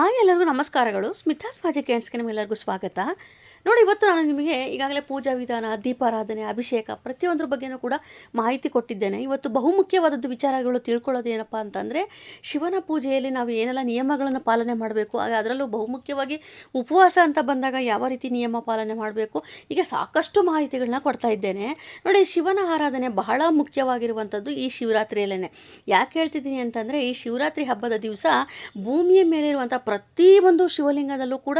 Hi ಎಲ್ಲರಿಗೂ ನಮಸ್ಕಾರಗಳು. ಸ್ಮಿತಾಸ್ ಸ್ಮಾಜಿ ಹ್ಯಾಂಡ್ಸ್ಗೆ ನಿಮ್ಗೆಲ್ಲರಿಗೂ ಸ್ವಾಗತ. ನೋಡಿ, ಇವತ್ತು ನಾನು ನಿಮಗೆ ಈಗಾಗಲೇ ಪೂಜಾ ವಿಧಾನ, ದೀಪಾರಾಧನೆ, ಅಭಿಷೇಕ ಪ್ರತಿಯೊಂದ್ರ ಬಗ್ಗೆನೂ ಕೂಡ ಮಾಹಿತಿ ಕೊಟ್ಟಿದ್ದೇನೆ. ಇವತ್ತು ಬಹುಮುಖ್ಯವಾದದ್ದು ವಿಚಾರಗಳು ತಿಳ್ಕೊಳ್ಳೋದು ಏನಪ್ಪ ಅಂತಂದರೆ, ಶಿವನ ಪೂಜೆಯಲ್ಲಿ ನಾವು ಏನೆಲ್ಲ ನಿಯಮಗಳನ್ನು ಪಾಲನೆ ಮಾಡಬೇಕು, ಹಾಗೆ ಅದರಲ್ಲೂ ಬಹುಮುಖ್ಯವಾಗಿ ಉಪವಾಸ ಅಂತ ಬಂದಾಗ ಯಾವ ರೀತಿ ನಿಯಮ ಪಾಲನೆ ಮಾಡಬೇಕು, ಹೀಗೆ ಸಾಕಷ್ಟು ಮಾಹಿತಿಗಳನ್ನ ಕೊಡ್ತಾ ಇದ್ದೇನೆ. ನೋಡಿ, ಶಿವನ ಆರಾಧನೆ ಬಹಳ ಮುಖ್ಯವಾಗಿರುವಂಥದ್ದು ಈ ಶಿವರಾತ್ರಿಯಲ್ಲೇ ಯಾಕೆ ಹೇಳ್ತಿದ್ದೀನಿ ಅಂತಂದರೆ, ಈ ಶಿವರಾತ್ರಿ ಹಬ್ಬದ ದಿವಸ ಭೂಮಿಯ ಮೇಲಿರುವಂಥ ಪ್ರತಿಯೊಂದು ಶಿವಲಿಂಗದಲ್ಲೂ ಕೂಡ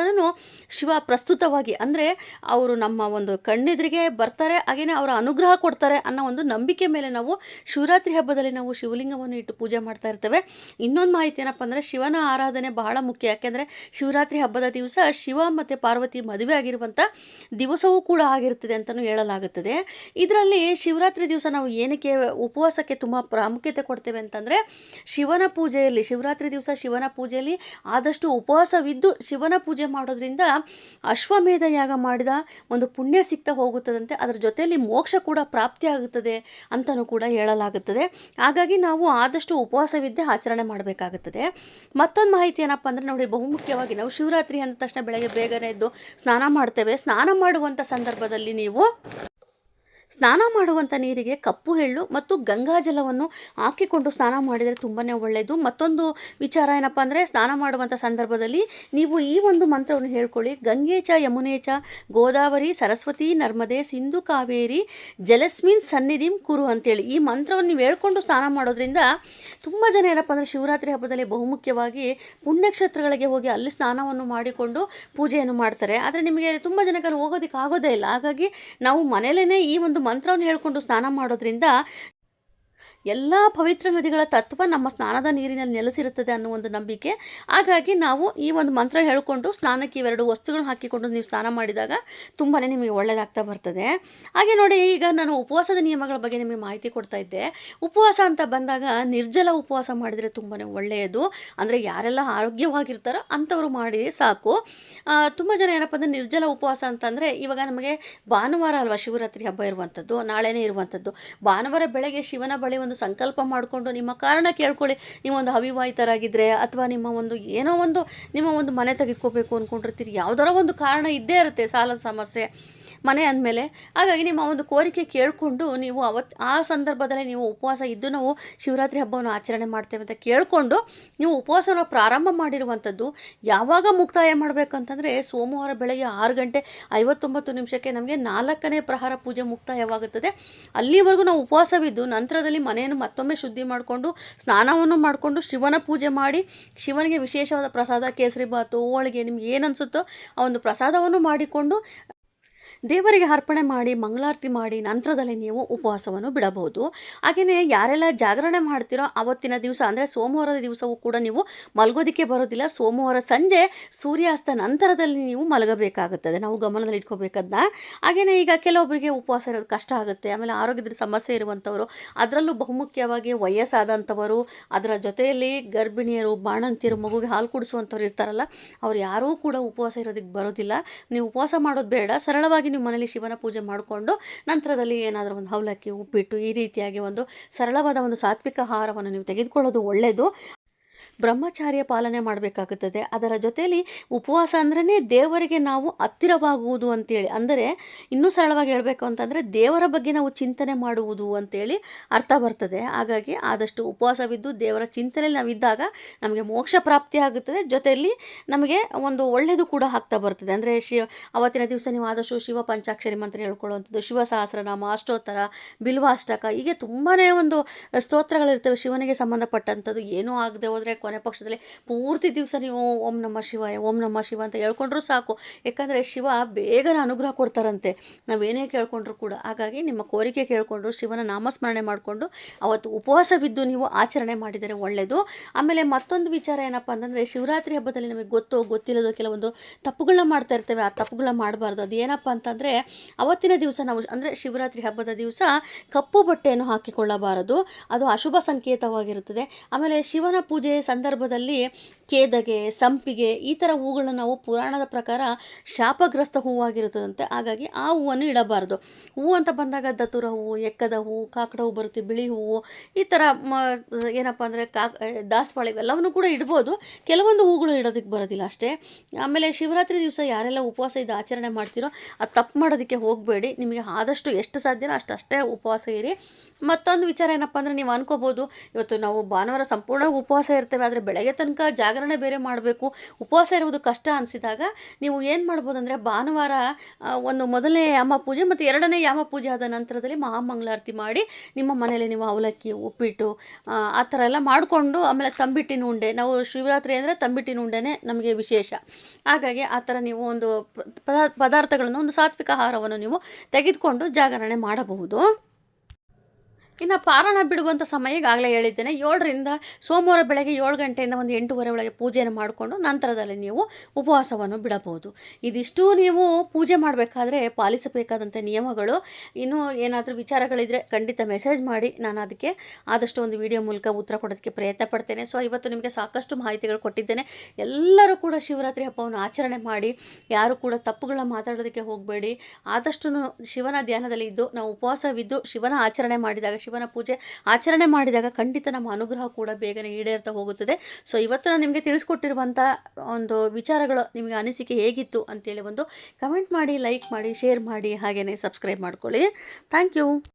ಶಿವ ಪ್ರಸ್ತುತವಾಗಿ ಅಂದರೆ ಅವರು ನಮ್ಮ ಒಂದು ಕಣ್ಣೆದುರಿಗೆ ಬರ್ತಾರೆ ಹಾಗೆಯೇ ಅವರ ಅನುಗ್ರಹ ಕೊಡ್ತಾರೆ ಅನ್ನೋ ಒಂದು ನಂಬಿಕೆ ಮೇಲೆ ನಾವು ಶಿವರಾತ್ರಿ ಹಬ್ಬದಲ್ಲಿ ನಾವು ಶಿವಲಿಂಗವನ್ನು ಇಟ್ಟು ಪೂಜೆ ಮಾಡ್ತಾ ಇರ್ತೇವೆ. ಇನ್ನೊಂದು ಮಾಹಿತಿ ಏನಪ್ಪ ಅಂದರೆ ಶಿವನ ಆರಾಧನೆ ಬಹಳ ಮುಖ್ಯ. ಯಾಕೆಂದರೆ ಶಿವರಾತ್ರಿ ಹಬ್ಬದ ದಿವಸ ಶಿವ ಮತ್ತು ಪಾರ್ವತಿ ಮದುವೆ ಆಗಿರುವಂಥ ದಿವಸವೂ ಕೂಡ ಆಗಿರ್ತದೆ ಅಂತಲೂ ಹೇಳಲಾಗುತ್ತದೆ. ಇದರಲ್ಲಿ ಶಿವರಾತ್ರಿ ದಿವಸ ನಾವು ಏನಕ್ಕೆ ಉಪವಾಸಕ್ಕೆ ತುಂಬ ಪ್ರಾಮುಖ್ಯತೆ ಕೊಡ್ತೇವೆ ಅಂತಂದರೆ ಶಿವನ ಪೂಜೆಯಲ್ಲಿ, ಶಿವರಾತ್ರಿ ದಿವಸ ಶಿವನ ಪೂಜೆಯಲ್ಲಿ ಆದಷ್ಟು ಉಪವಾಸವಿದ್ದು ಶಿವನ ಪೂಜೆ ಮಾಡೋದ್ರಿಂದ ಅಶ್ವಮೇಧ ಯಾಗ ಮಾಡಿದ ಒಂದು ಪುಣ್ಯ ಸಿಗ್ತಾ ಹೋಗುತ್ತದಂತೆ ಅದರ ಜೊತೆಯಲ್ಲಿ ಮೋಕ್ಷ ಕೂಡ ಪ್ರಾಪ್ತಿ ಆಗುತ್ತದೆ ಅಂತಲೂ ಕೂಡ ಹೇಳಲಾಗುತ್ತದೆ. ಹಾಗಾಗಿ ನಾವು ಆದಷ್ಟು ಉಪವಾಸವಿದ್ದೆ ಆಚರಣೆ ಮಾಡಬೇಕಾಗುತ್ತದೆ. ಮತ್ತೊಂದು ಮಾಹಿತಿ ಏನಪ್ಪ ಅಂದರೆ ನೋಡಿ ಬಹುಮುಖ್ಯವಾಗಿ ನಾವು ಶಿವರಾತ್ರಿ ಅಂದ ತಕ್ಷಣ ಬೆಳಗ್ಗೆ ಬೇಗನೆ ಎದ್ದು ಸ್ನಾನ ಮಾಡ್ತೇವೆ. ಸ್ನಾನ ಮಾಡುವಂಥ ಸಂದರ್ಭದಲ್ಲಿ ನೀವು ಸ್ನಾನ ಮಾಡುವಂಥ ನೀರಿಗೆ ಕಪ್ಪು ಎಳ್ಳು ಮತ್ತು ಗಂಗಾಜಲವನ್ನು ಹಾಕಿಕೊಂಡು ಸ್ನಾನ ಮಾಡಿದರೆ ತುಂಬಾ ಒಳ್ಳೆಯದು ಮತ್ತೊಂದು ವಿಚಾರ ಏನಪ್ಪ ಅಂದರೆ ಸ್ನಾನ ಮಾಡುವಂಥ ಸಂದರ್ಭದಲ್ಲಿ ನೀವು ಈ ಒಂದು ಮಂತ್ರವನ್ನು ಹೇಳ್ಕೊಳ್ಳಿ. ಗಂಗೇಚ ಯಮುನೇಚ ಗೋದಾವರಿ ಸರಸ್ವತಿ ನರ್ಮದೆ ಸಿಂಧು ಕಾವೇರಿ ಜಲಸ್ಮಿನ್ ಸನ್ನಿಧಿಂ ಕುರು ಅಂತೇಳಿ. ಈ ಮಂತ್ರವನ್ನು ನೀವು ಹೇಳ್ಕೊಂಡು ಸ್ನಾನ ಮಾಡೋದ್ರಿಂದ ತುಂಬ ಜನ ಏನಪ್ಪ ಅಂದರೆ ಶಿವರಾತ್ರಿ ಹಬ್ಬದಲ್ಲಿ ಬಹುಮುಖ್ಯವಾಗಿ ಪುಣ್ಯಕ್ಷೇತ್ರಗಳಿಗೆ ಹೋಗಿ ಅಲ್ಲಿ ಸ್ನಾನವನ್ನು ಮಾಡಿಕೊಂಡು ಪೂಜೆಯನ್ನು ಮಾಡ್ತಾರೆ. ಆದರೆ ನಿಮಗೆ ತುಂಬ ಜನಕ್ಕೆ ಹೋಗೋದಕ್ಕೆ ಆಗೋದೇ ಇಲ್ಲ. ಹಾಗಾಗಿ ನಾವು ಮನೆಯಲ್ಲೇ ಈ ಒಂದು ಮಂತ್ರವನ್ನು ಹೇಳ್ಕೊಂಡು ಸ್ನಾನ ಮಾಡೋದ್ರಿಂದ ಎಲ್ಲ ಪವಿತ್ರ ನದಿಗಳ ತತ್ವ ನಮ್ಮ ಸ್ನಾನದ ನೀರಿನಲ್ಲಿ ನೆಲೆಸಿರುತ್ತದೆ ಅನ್ನೋ ಒಂದು ನಂಬಿಕೆ. ಹಾಗಾಗಿ ನಾವು ಈ ಒಂದು ಮಂತ್ರ ಹೇಳಿಕೊಂಡು ಸ್ನಾನಕ್ಕೆ ಇವೆರಡು ವಸ್ತುಗಳನ್ನ ಹಾಕಿಕೊಂಡು ನೀವು ಸ್ನಾನ ಮಾಡಿದಾಗ ತುಂಬಾ ನಿಮಗೆ ಒಳ್ಳೆಯದಾಗ್ತಾ ಬರ್ತದೆ. ಹಾಗೆ ನೋಡಿ, ಈಗ ನಾನು ಉಪವಾಸದ ನಿಯಮಗಳ ಬಗ್ಗೆ ನಿಮಗೆ ಮಾಹಿತಿ ಕೊಡ್ತಾ ಇದ್ದೆ. ಉಪವಾಸ ಅಂತ ಬಂದಾಗ ನಿರ್ಜಲ ಉಪವಾಸ ಮಾಡಿದರೆ ತುಂಬಾ ಒಳ್ಳೆಯದು. ಅಂದರೆ ಯಾರೆಲ್ಲ ಆರೋಗ್ಯವಾಗಿರ್ತಾರೋ ಅಂಥವ್ರು ಮಾಡಿ ಸಾಕು. ತುಂಬ ಜನ ಏನಪ್ಪ ಅಂದರೆ ನಿರ್ಜಲ ಉಪವಾಸ ಅಂತಂದರೆ ಇವಾಗ ನಮಗೆ ಭಾನುವಾರ ಅಲ್ವಾ ಶಿವರಾತ್ರಿ ಹಬ್ಬ ಇರುವಂಥದ್ದು, ನಾಳೆನೇ ಇರುವಂಥದ್ದು. ಭಾನುವಾರ ಬೆಳಗ್ಗೆ ಶಿವನ ಬಳಿ ಸಂಕಲ್ಪ ಮಾಡಿಕೊಂಡು ನಿಮ್ಮ ಕಾರಣ ಕೇಳ್ಕೊಳ್ಳಿ. ನೀವೊಂದು ಅವಿವಾಹಿತರಾಗಿದ್ದರೆ ಅಥವಾ ನಿಮ್ಮ ಒಂದು ಏನೋ ಒಂದು, ನಿಮ್ಮ ಒಂದು ಮನೆ ತೆಗೆದುಕೋಬೇಕು ಅಂದ್ಕೊಂಡಿರ್ತೀರಿ ಯಾವುದರ ಒಂದು ಕಾರಣ ಇದ್ದೇ ಇರುತ್ತೆ ಸಾಲದ ಸಮಸ್ಯೆ. ಮನೆ ಅಂದಮೇಲೆ ಹಾಗಾಗಿ ನಿಮ್ಮ ಒಂದು ಕೋರಿಕೆ ಕೇಳಿಕೊಂಡು ನೀವು ಅವತ್ತು ಆ ಸಂದರ್ಭದಲ್ಲಿ ನೀವು ಉಪವಾಸ ಇದ್ದು ನಾವು ಶಿವರಾತ್ರಿ ಹಬ್ಬವನ್ನು ಆಚರಣೆ ಮಾಡ್ತೇವೆ ಅಂತ ಕೇಳಿಕೊಂಡು ನೀವು ಉಪವಾಸನ ಪ್ರಾರಂಭ ಮಾಡಿರುವಂಥದ್ದು ಯಾವಾಗ ಮುಕ್ತಾಯ ಮಾಡಬೇಕಂತಂದರೆ ಸೋಮವಾರ ಬೆಳಗ್ಗೆ ಆರು ಗಂಟೆ ಐವತ್ತೊಂಬತ್ತು ನಿಮಿಷಕ್ಕೆ ನಮಗೆ ನಾಲ್ಕನೇ ಪ್ರಹಾರ ಪೂಜೆ ಮುಕ್ತಾಯವಾಗುತ್ತದೆ. ಅಲ್ಲಿವರೆಗೂ ನಾವು ಉಪವಾಸವಿದ್ದು ನಂತರದಲ್ಲಿ ಮನೆಯನ್ನು ಮತ್ತೊಮ್ಮೆ ಶುದ್ಧಿ ಮಾಡಿಕೊಂಡು, ಸ್ನಾನವನ್ನು ಮಾಡಿಕೊಂಡು, ಶಿವನ ಪೂಜೆ ಮಾಡಿ, ಶಿವನಿಗೆ ವಿಶೇಷವಾದ ಪ್ರಸಾದ ಕೇಸರಿ ಬಾತು ಹೋಳಿಗೆ ನಿಮ್ಗೆ ಏನು ಅನಿಸುತ್ತೋ ಆ ಒಂದು ಪ್ರಸಾದವನ್ನು ಮಾಡಿಕೊಂಡು ದೇವರಿಗೆ ಅರ್ಪಣೆ ಮಾಡಿ, ಮಂಗಳಾರತಿ ಮಾಡಿ ನಂತರದಲ್ಲಿ ನೀವು ಉಪವಾಸವನ್ನು ಬಿಡಬಹುದು. ಹಾಗೆಯೇ ಯಾರೆಲ್ಲ ಜಾಗರಣೆ ಮಾಡ್ತೀರೋ ಅವತ್ತಿನ ದಿವಸ ಅಂದರೆ ಸೋಮವಾರದ ದಿವಸವೂ ಕೂಡ ನೀವು ಮಲಗೋದಕ್ಕೆ ಬರೋದಿಲ್ಲ. ಸೋಮವಾರ ಸಂಜೆ ಸೂರ್ಯಾಸ್ತ ನಂತರದಲ್ಲಿ ನೀವು ಮಲಗಬೇಕಾಗುತ್ತದೆ. ನಾವು ಗಮನದಲ್ಲಿ ಇಟ್ಕೋಬೇಕದನ್ನ ಹಾಗೆಯೇ ಈಗ ಕೆಲವೊಬ್ಬರಿಗೆ ಉಪವಾಸ ಇರೋದು ಕಷ್ಟ ಆಗುತ್ತೆ. ಆಮೇಲೆ ಆರೋಗ್ಯದ ಸಮಸ್ಯೆ ಇರುವಂಥವರು, ಅದರಲ್ಲೂ ಬಹುಮುಖ್ಯವಾಗಿ ವಯಸ್ಸಾದಂಥವರು, ಅದರ ಜೊತೆಯಲ್ಲಿ ಗರ್ಭಿಣಿಯರು, ಬಾಣಂತಿಯರು ಮಗುಗೆ ಹಾಲು ಕುಡಿಸುವಂಥವ್ರು ಇರ್ತಾರಲ್ಲ, ಅವ್ರು ಯಾರೂ ಕೂಡ ಉಪವಾಸ ಇರೋದಕ್ಕೆ ಬರೋದಿಲ್ಲ. ನೀವು ಉಪವಾಸ ಮಾಡೋದು ಬೇಡ. ಸರಳವಾಗಿ ನೀವು ಮನೇಲಿ ಶಿವನ ಪೂಜೆ ಮಾಡಿಕೊಂಡು ನಂತರದಲ್ಲಿ ಏನಾದರೂ ಒಂದು ಅವಲಕ್ಕಿ ಉಪ್ಪಿಟ್ಟು ಈ ರೀತಿಯಾಗಿ ಒಂದು ಸರಳವಾದ ಒಂದು ಸಾತ್ವಿಕ ಆಹಾರವನ್ನು ನೀವು ತೆಗೆದುಕೊಳ್ಳೋದು ಒಳ್ಳೆಯದು ಬ್ರಹ್ಮಚಾರ್ಯ ಪಾಲನೆ ಮಾಡಬೇಕಾಗುತ್ತದೆ. ಅದರ ಜೊತೆಯಲ್ಲಿ ಉಪವಾಸ ಅಂದ್ರೇ ದೇವರಿಗೆ ನಾವು ಹತ್ತಿರವಾಗುವುದು ಅಂತೇಳಿ. ಅಂದರೆ ಇನ್ನೂ ಸರಳವಾಗಿ ಹೇಳಬೇಕು ಅಂತಂದರೆ ದೇವರ ಬಗ್ಗೆ ನಾವು ಚಿಂತನೆ ಮಾಡುವುದು ಅಂತೇಳಿ ಅರ್ಥ ಬರ್ತದೆ. ಹಾಗಾಗಿ ಆದಷ್ಟು ಉಪವಾಸವಿದ್ದು ದೇವರ ಚಿಂತನೆಯಲ್ಲಿ ನಾವಿದ್ದಾಗ ನಮಗೆ ಮೋಕ್ಷ ಪ್ರಾಪ್ತಿ ಆಗುತ್ತದೆ. ಜೊತೆಯಲ್ಲಿ ನಮಗೆ ಒಂದು ಒಳ್ಳೆಯದು ಕೂಡ ಆಗ್ತಾ ಬರ್ತದೆ. ಅಂದರೆ ಶಿವ ಅವತ್ತಿನ ದಿವಸ ನೀವು ಆದಷ್ಟು ಶಿವ ಪಂಚಾಕ್ಷರಿ ಮಂತ್ರ ಹೇಳ್ಕೊಳ್ಳುವಂಥದ್ದು, ಶಿವ ಸಹಸ್ರನಾಮ, ಅಷ್ಟೋತ್ತರ, ಬಿಲ್ವಾಷ್ಟಕ ಹೀಗೆ ತುಂಬಾ ಒಂದು ಸ್ತೋತ್ರಗಳಿರ್ತವೆ. ಶಿವನಿಗೆ ಸಂಬಂಧಪಟ್ಟಂಥದ್ದು ಏನೂ ಆಗದೆ ಹೋದರೆ ಕೊನೆ ಪಕ್ಷದಲ್ಲಿ ಪೂರ್ತಿ ದಿವಸ ನೀವು ಓಂ ನಮ್ಮ ಶಿವಾಯ, ಓಂ ನಮ್ಮ ಶಿವ ಅಂತ ಹೇಳ್ಕೊಂಡ್ರು ಸಾಕು. ಯಾಕಂದರೆ ಶಿವ ಬೇಗನೆ ಅನುಗ್ರಹ ಕೊಡ್ತಾರಂತೆ. ನಾವೇನೇ ಕೇಳ್ಕೊಂಡ್ರು ಕೂಡ. ಹಾಗಾಗಿ ನಿಮ್ಮ ಕೋರಿಕೆ ಕೇಳಿಕೊಂಡು, ಶಿವನ ನಾಮಸ್ಮರಣೆ ಮಾಡಿಕೊಂಡು, ಅವತ್ತು ಉಪವಾಸವಿದ್ದು ನೀವು ಆಚರಣೆ ಮಾಡಿದರೆ ಒಳ್ಳೆಯದು ಆಮೇಲೆ ಮತ್ತೊಂದು ವಿಚಾರ ಏನಪ್ಪ ಅಂತಂದರೆ, ಶಿವರಾತ್ರಿ ಹಬ್ಬದಲ್ಲಿ ನಮಗೆ ಗೊತ್ತು ಗೊತ್ತಿಲ್ಲದ ಕೆಲವೊಂದು ತಪ್ಪುಗಳನ್ನ ಮಾಡ್ತಾ ಇರ್ತೇವೆ. ಆ ತಪ್ಪುಗಳನ್ನ ಮಾಡಬಾರ್ದು. ಅದು ಏನಪ್ಪ ಅಂತಂದರೆ, ಅವತ್ತಿನ ದಿವಸ ನಾವು ಅಂದರೆ ಶಿವರಾತ್ರಿ ಹಬ್ಬದ ದಿವಸ ಕಪ್ಪು ಬಟ್ಟೆಯನ್ನು ಹಾಕಿಕೊಳ್ಳಬಾರದು. ಅದು ಅಶುಭ ಸಂಕೇತವಾಗಿರುತ್ತದೆ. ಆಮೇಲೆ ಶಿವನ ಪೂಜೆ ಸಂದರ್ಭದಲ್ಲಿ ಕೇದಗೆ, ಸಂಪಿಗೆ ಈ ಥರ ಹೂಗಳನ್ನ ನಾವು ಪುರಾಣದ ಪ್ರಕಾರ ಶಾಪಗ್ರಸ್ತ ಹೂವಾಗಿರುತ್ತದಂತೆ. ಹಾಗಾಗಿ ಆ ಹೂವನ್ನು ಇಡಬಾರ್ದು. ಹೂವು ಅಂತ ಬಂದಾಗ ದತ್ತುರ ಹೂವು ಎಕ್ಕದ ಹೂವು ಕಾಕಡ ಹೂವು ಬರುತ್ತೆ, ಬಿಳಿ ಹೂವು ಈ ಥರ ಮ, ಏನಪ್ಪ ಅಂದರೆ ಕಾ ದಾಸವಾಳ ಇವೆಲ್ಲವನ್ನು ಕೂಡ ಇಡ್ಬೋದು. ಕೆಲವೊಂದು ಹೂಗಳು ಇಡೋದಕ್ಕೆ ಬರೋದಿಲ್ಲ ಅಷ್ಟೇ. ಆಮೇಲೆ ಶಿವರಾತ್ರಿ ದಿವಸ ಯಾರೆಲ್ಲ ಉಪವಾಸ ಇದು ಆಚರಣೆ ಮಾಡ್ತೀರೋ ಅದು ತಪ್ಪು ಮಾಡೋದಕ್ಕೆ ಹೋಗಬೇಡಿ. ನಿಮಗೆ ಆದಷ್ಟು ಎಷ್ಟು ಸಾಧ್ಯನೋ ಅಷ್ಟಷ್ಟೇ ಉಪವಾಸ ಇರಿ. ಮತ್ತೊಂದು ವಿಚಾರ ಏನಪ್ಪ ಅಂದರೆ ನೀವು ಅನ್ಕೋಬೋದು, ಇವತ್ತು ನಾವು ಭಾನುವಾರ ಸಂಪೂರ್ಣ ಉಪವಾಸ ಇರ್ತೇವೆ, ಆದರೆ ಬೆಳಗ್ಗೆ ತನಕ ಜಾಗರಣೆ ಬೇರೆ ಮಾಡಬೇಕು. ಉಪವಾಸ ಇರುವುದು ಕಷ್ಟ ಅನಿಸಿದಾಗ ನೀವು ಏನು ಮಾಡ್ಬೋದು ಅಂದರೆ ಭಾನುವಾರ ಒಂದು ಮೊದಲನೇ ಯಾಮ ಪೂಜೆ ಮತ್ತು ಎರಡನೇ ಯಾಮ ಪೂಜೆ ಆದ ನಂತರದಲ್ಲಿ ಮಹಾಮಂಗಳಾರತಿ ಮಾಡಿ ನಿಮ್ಮ ಮನೇಲಿ ನೀವು ಅವಲಕ್ಕಿ ಉಪ್ಪಿಟ್ಟು ಆ, ಥರ ಎಲ್ಲ ಮಾಡಿಕೊಂಡು ಆಮೇಲೆ ತಂಬಿಟ್ಟಿನ ಉಂಡೆ. ನಾವು ಶಿವರಾತ್ರಿ ಅಂದರೆ ತಂಬಿಟ್ಟಿನ ಉಂಡೆನೇ ನಮಗೆ ವಿಶೇಷ. ಹಾಗಾಗಿ ಆ ಥರ ನೀವು ಒಂದು ಪದಾರ್ಥಗಳನ್ನು ಒಂದು ಸಾತ್ವಿಕ ಆಹಾರವನ್ನು ನೀವು ತೆಗೆದುಕೊಂಡು ಜಾಗರಣೆ ಮಾಡಬಹುದು. ಇನ್ನು ಪಾರಣ ಬಿಡುವಂಥ ಸಮಯ ಈಗಾಗಲೇ ಹೇಳಿದ್ದೇನೆ. ಏಳರಿಂದ ಸೋಮವಾರ ಬೆಳಗ್ಗೆ ಏಳು ಗಂಟೆಯಿಂದ ಒಂದು ಎಂಟೂವರೆ ಒಳಗೆ ಪೂಜೆಯನ್ನು ಮಾಡಿಕೊಂಡು ನಂತರದಲ್ಲಿ ನೀವು ಉಪವಾಸವನ್ನು ಬಿಡಬಹುದು. ಇದಿಷ್ಟು ನೀವು ಪೂಜೆ ಮಾಡಬೇಕಾದ್ರೆ ಪಾಲಿಸಬೇಕಾದಂಥ ನಿಯಮಗಳು. ಇನ್ನೂ ಏನಾದರೂ ವಿಚಾರಗಳಿದ್ದರೆ ಖಂಡಿತ ಮೆಸೇಜ್ ಮಾಡಿ. ನಾನು ಅದಕ್ಕೆ ಆದಷ್ಟು ಒಂದು ವಿಡಿಯೋ ಮೂಲಕ ಉತ್ತರ ಕೊಡೋದಕ್ಕೆ ಪ್ರಯತ್ನ ಪಡ್ತೇನೆ. ಸೊ, ಇವತ್ತು ನಿಮಗೆ ಸಾಕಷ್ಟು ಮಾಹಿತಿಗಳು ಕೊಟ್ಟಿದ್ದೇನೆ. ಎಲ್ಲರೂ ಕೂಡ ಶಿವರಾತ್ರಿ ಹಬ್ಬವನ್ನು ಆಚರಣೆ ಮಾಡಿ. ಯಾರು ಕೂಡ ತಪ್ಪುಗಳನ್ನ ಮಾತಾಡೋದಕ್ಕೆ ಹೋಗಬೇಡಿ. ಆದಷ್ಟು ಶಿವನ ಧ್ಯಾನದಲ್ಲಿ ಇದ್ದು, ನಾವು ಉಪವಾಸವಿದ್ದು ಶಿವನ ಆಚರಣೆ ಮಾಡಿದಾಗ ಶಿವನ ಪೂಜೆ ಆಚರಣೆ ಮಾಡಿದಾಗ ಖಂಡಿತ ನಮ್ಮ ಅನುಗ್ರಹ ಕೂಡ ಬೇಗನೆ ಈಡೇರ್ತಾ ಹೋಗುತ್ತದೆ. ಸೊ ಇವತ್ತು ನಾನು ನಿಮಗೆ ತಿಳಿಸ್ಕೊಟ್ಟಿರುವಂಥ ಒಂದು ವಿಚಾರಗಳು ನಿಮಗೆ ಅನಿಸಿಕೆ ಹೇಗಿತ್ತು ಅಂತೇಳಿ ಒಂದು ಕಮೆಂಟ್ ಮಾಡಿ ಲೈಕ್ ಮಾಡಿ ಶೇರ್ ಮಾಡಿ ಹಾಗೆಯೇ ಸಬ್ಸ್ಕ್ರೈಬ್ ಮಾಡ್ಕೊಳ್ಳಿ. Thank you